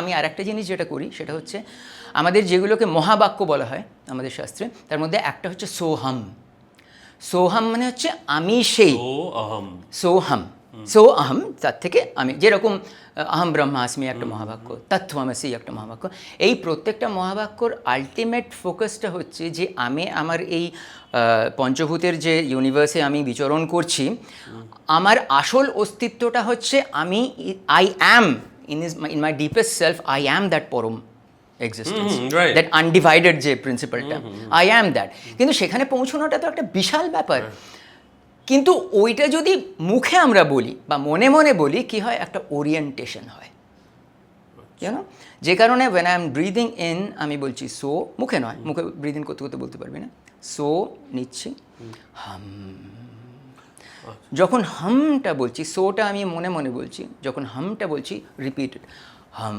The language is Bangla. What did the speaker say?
আমি আর একটা জিনিস যেটা করি সেটা হচ্ছে আমাদের যেগুলোকে মহাবাক্য বলা হয় আমাদের শাস্ত্রে তার মধ্যে একটা হচ্ছে সোহাম। সোহাম মানে হচ্ছে আমি সেই। সোহম। সো আহম তার থেকে আমি যেরকম আহ, আহম ব্রহ্মাস্মি একটা মহাবাক্য তত্ত্বমসি একটা মহাবাক্য। এই প্রত্যেকটা মহাবাক্যর আলটিমেট ফোকাসটা হচ্ছে যে আমি আমার এই পঞ্চভূতের যে ইউনিভার্সে আমি বিচরণ করছি আমার আসল অস্তিত্বটা হচ্ছে আমি I am in is in my deepest self I am that পরম এক্সিস্টেন্স. দ্যাট আনডিভাইডেড যে প্রিন্সিপালটা আই অ্যাম দ্যাট কিন্তু সেখানে পৌঁছানোটা তো একটা বিশাল ব্যাপার। কিন্তু ওইটা যদি মুখে আমরা বলি বা মনে মনে বলি কি হয়? একটা ওরিয়েন্টেশন হয়। জানো যে কারণে when I am breathing in আমি বলছি সো মুখে নয় মুখে ব্রিদিং করতে করতে বলতে পারবি না। সো নিচ্ছি হাম আচ্ছা। যখন হামটা বলছি সোটা আমি মনে মনে বলছি যখন হামটা বলছি রিপিটেড হাম